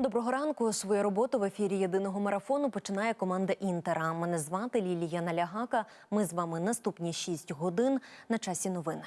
Доброго ранку. Свою роботу в ефірі єдиного марафону починає команда Інтера. Мене звати Лілія Налягака. Ми з вами наступні 6 годин на часі новини.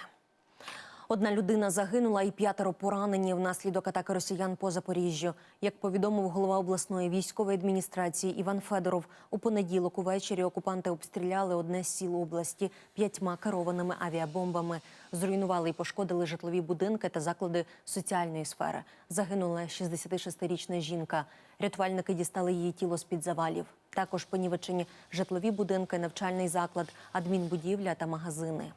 Одна людина загинула і п'ятеро поранені внаслідок атаки росіян по Запоріжжю. Як повідомив голова обласної військової адміністрації Іван Федоров, у понеділок увечері окупанти обстріляли одне з сіл області п'ятьма керованими авіабомбами. Зруйнували і пошкодили житлові будинки та заклади соціальної сфери. Загинула 66-річна жінка. Рятувальники дістали її тіло з під завалів. Також понівечені житлові будинки, навчальний заклад, адмінбудівля та магазини.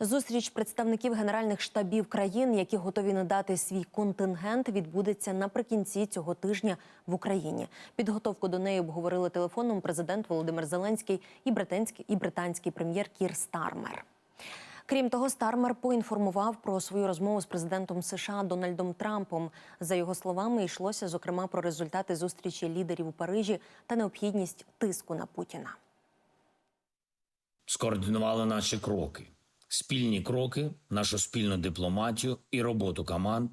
Зустріч представників генеральних штабів країн, які готові надати свій контингент, відбудеться наприкінці цього тижня в Україні. Підготовку до неї обговорили телефоном президент Володимир Зеленський і британський і британський прем'єр Кір Стармер. Крім того, Стармер поінформував про свою розмову з президентом США Дональдом Трампом. За його словами, йшлося зокрема про результати зустрічі лідерів у Парижі та необхідність тиску на Путіна. скоординували наші кроки, спільні кроки, нашу спільну дипломатію і роботу команд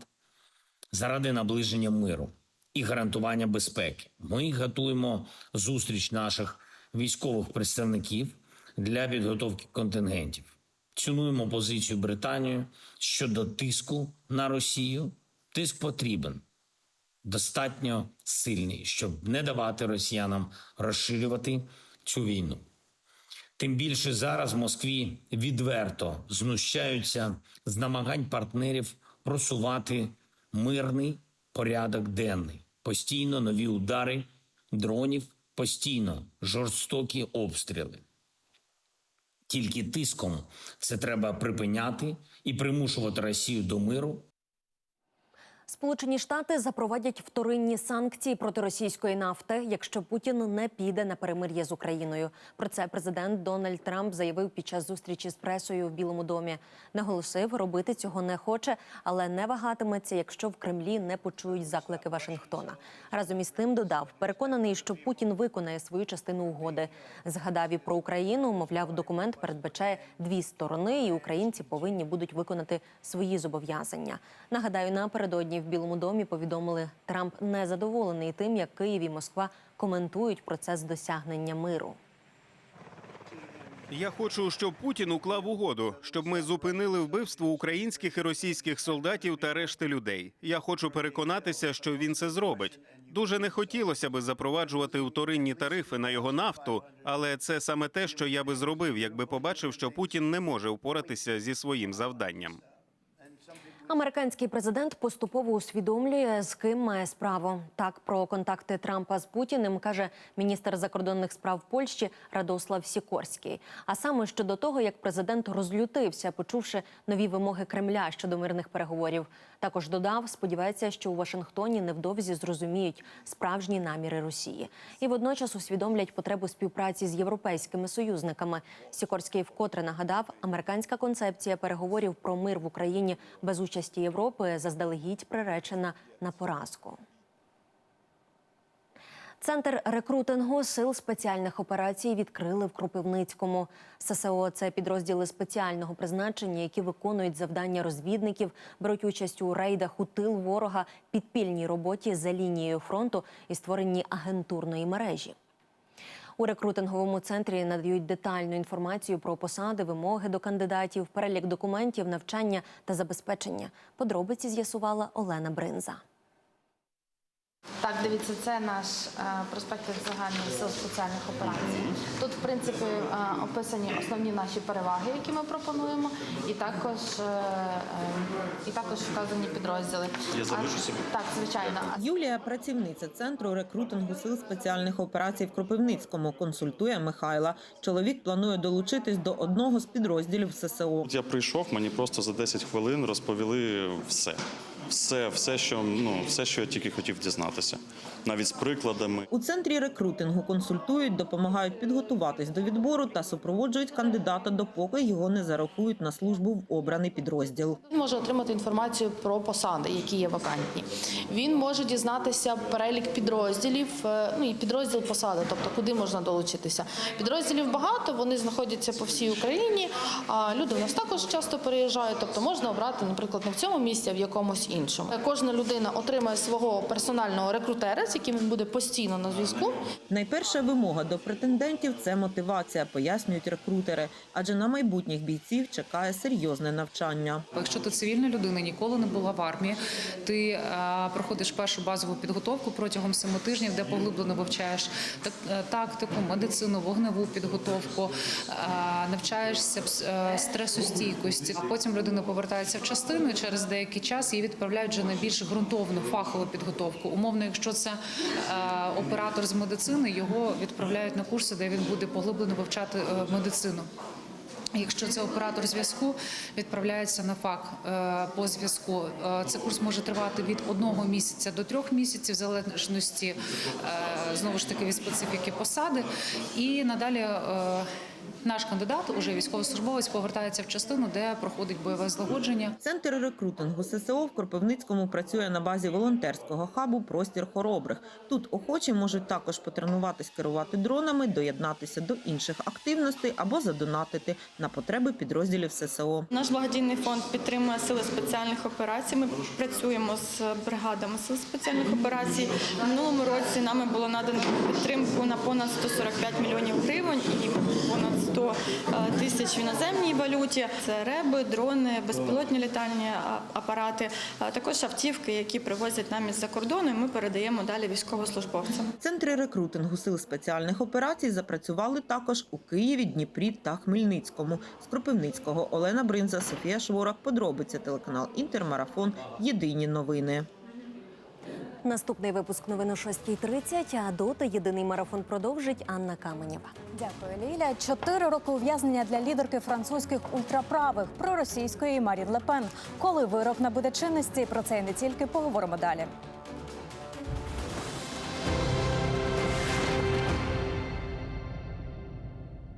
заради наближення миру і гарантування безпеки. Ми готуємо зустріч наших військових представників для підготовки контингентів. Цінуємо позицію Британії щодо тиску на Росію. Тиск потрібен достатньо сильний, щоб не давати росіянам розширювати цю війну. Тим більше зараз в Москві відверто знущаються з намагань партнерів просувати мирний порядок денний, постійно нові удари дронів, постійно жорстокі обстріли. Тільки тиском це треба припиняти і примушувати Росію до миру Сполучені Штати запровадять вторинні санкції проти російської нафти, якщо Путін не піде на перемир'я з Україною. Про це президент Дональд Трамп заявив під час зустрічі з пресою в Білому домі. Наголосив, робити цього не хоче, але не вагатиметься, якщо в Кремлі не почують заклики Вашингтона. Разом із тим додав, переконаний, що Путін виконає свою частину угоди. Згадав і про Україну. Мовляв, документ передбачає дві сторони, і українці повинні будуть виконати свої зобов'язання. Нагадаю, напередодні в Білому домі повідомили, Трамп не задоволений тим, як Київ і Москва коментують процес досягнення миру. Я хочу, щоб Путін уклав угоду, щоб ми зупинили вбивство українських і російських солдатів та решти людей. Я хочу переконатися, що він це зробить. Дуже не хотілося би запроваджувати вторинні тарифи на його нафту, але це саме те, що я би зробив, якби побачив, що Путін не може впоратися зі своїм завданням. Американський президент поступово усвідомлює, з ким має справу. Так про контакти Трампа з Путіним каже міністр закордонних справ Польщі Радослав Сікорський. А саме щодо того, як президент розлютився, почувши нові вимоги Кремля щодо мирних переговорів. Також додав, сподівається, що у Вашингтоні невдовзі зрозуміють справжні наміри Росії і водночас усвідомлять потребу співпраці з європейськими союзниками. Сікорський вкотре нагадав, американська концепція переговорів про мир в Україні без участі Європи заздалегідь приречена на поразку. Центр рекрутингу сил спеціальних операцій відкрили в Кропивницькому. ССО – це підрозділи спеціального призначення, які виконують завдання розвідників, беруть участь у рейдах у тил ворога, підпільній роботі за лінією фронту і створенні агентурної мережі. У рекрутинговому центрі надають детальну інформацію про посади, вимоги до кандидатів, перелік документів, навчання та забезпечення. Подробиці з'ясувала Олена Бринза. Так, дивіться, це наш е, проспект загальних сил спеціальних операцій. Тут, в принципі, е, описані основні наші переваги, які ми пропонуємо, і також, е, і також вказані підрозділи. Я залишу собі. Так, звичайно. Юлія, працівниця центру рекрутингу сил спеціальних операцій в Кропивницькому, консультує Михайла. Чоловік планує долучитись до одного з підрозділів ССО. Я прийшов, мені просто за 10 хвилин розповіли все. Все, все, що ну все, що я тільки хотів дізнатися, навіть з прикладами. У центрі рекрутингу консультують, допомагають підготуватись до відбору та супроводжують кандидата, допоки його не зарахують на службу в обраний підрозділ. Він може отримати інформацію про посади, які є вакантні. Він може дізнатися перелік підрозділів, е, ну і підрозділ посади, тобто куди можна долучитися. Підрозділів багато, вони знаходяться по всій Україні. А люди в нас також часто переїжджають, тобто можна обрати, наприклад, не в цьому місці, а в якомусь іншому. Іншому. Кожна людина отримує свого персонального рекрутера, з яким він буде постійно на зв'язку. Найперша вимога до претендентів це мотивація, пояснюють рекрутери, адже на майбутніх бійців чекає серйозне навчання. Якщо ти цивільна людина, ніколи не була в армії, ти е, проходиш першу базову підготовку протягом семи тижнів, де поглиблено вивчаєш так- е, тактику, медицину, вогневу підготовку, е, навчаєшся е, стресостійкості. Потім людина повертається в частину і через деякий час її відправляють вже на більш ґрунтовну фахову підготовку. Умовно, якщо це е, оператор з медицини, його відправляють на курси, де він буде поглиблено вивчати е, медицину. Якщо це оператор зв'язку, відправляється на фак е, по зв'язку. Цей курс може тривати від одного місяця до трьох місяців, в залежності знову ж таки від специфіки посади. І надалі наш кандидат, уже військовослужбовець, повертається в частину, де проходить бойове злагодження. Центр рекрутингу ССО в Кропивницькому працює на базі волонтерського хабу Простір хоробрих. Тут охочі можуть також потренуватись керувати дронами, доєднатися до інших активностей або задонатити на потреби підрозділів ССО. Наш благодійний фонд підтримує сили спеціальних операцій. Ми працюємо з бригадами сил спеціальних операцій. В минулому році нами було надано підтримку на понад 145 мільйонів гривень і понад 100 тисяч в іноземній валюті. Це реби, дрони, безпілотні літальні апарати, а також автівки, які привозять нам із-за кордону. і Ми передаємо далі військовослужбовцям. Центри рекрутингу сил спеціальних операцій запрацювали також у Києві, Дніпрі та Хмельницькому. З Кропивницького Олена Бринза, Софія Шворак. Подробиці телеканал Інтермарафон. Єдині новини. Наступний випуск новин о 6.30, а доти єдиний марафон продовжить Анна Каменєва. Дякую, Ліля. Чотири роки ув'язнення для лідерки французьких ультраправих проросійської Марін Лепен. Коли вирок набуде чинності, про це і не тільки поговоримо далі.